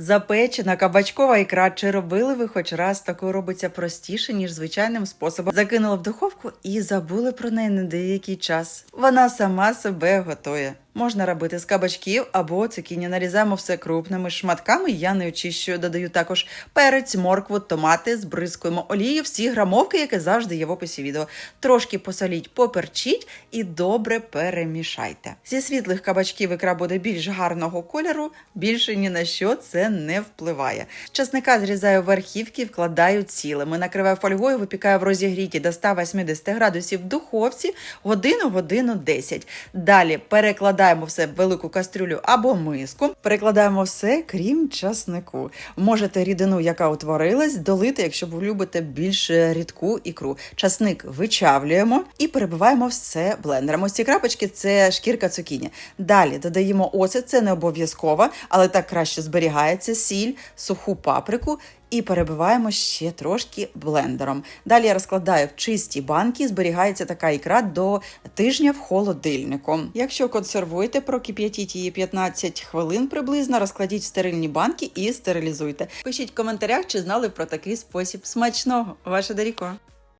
Запечена кабачкова ікра. Чи робили ви хоч раз таку робиться простіше, ніж звичайним способом? Закинули в духовку і забули про неї на деякий час. Вона сама себе готує. Можна робити з кабачків або цукіні. Нарізаємо все крупними шматками. Я не очищую. Додаю також перець, моркву, томати, збризкуємо олією, всі грамовки, які завжди є в описі відео. Трошки посоліть, поперчіть і добре перемішайте. Зі світлих кабачків ікра буде більш гарного кольору, більше ні на що це не впливає. Часника зрізаю верхівки, вкладаю цілими. Накриваю фольгою, випікаю в розігріті до 180 градусів в духовці годину, годину 10. Далі перекладаємо все в велику кастрюлю або миску. Перекладаємо все, крім часнику. Можете рідину, яка утворилась, долити, якщо ви любите більш рідку ікру. Часник вичавлюємо і перебиваємо все блендером. Ось ці крапочки це шкірка цукіні. Далі додаємо оцет, це не обов'язково, але так краще зберігається сіль, суху паприку. І перебиваємо ще трошки блендером. Далі я розкладаю в чисті банки. Зберігається така ікра до тижня в холодильнику. Якщо консервуєте, прокип'ятіть її 15 хвилин приблизно, розкладіть в стерильні банки і стерилізуйте. Пишіть в коментарях, чи знали про такий спосіб смачного. Ваша Даріко.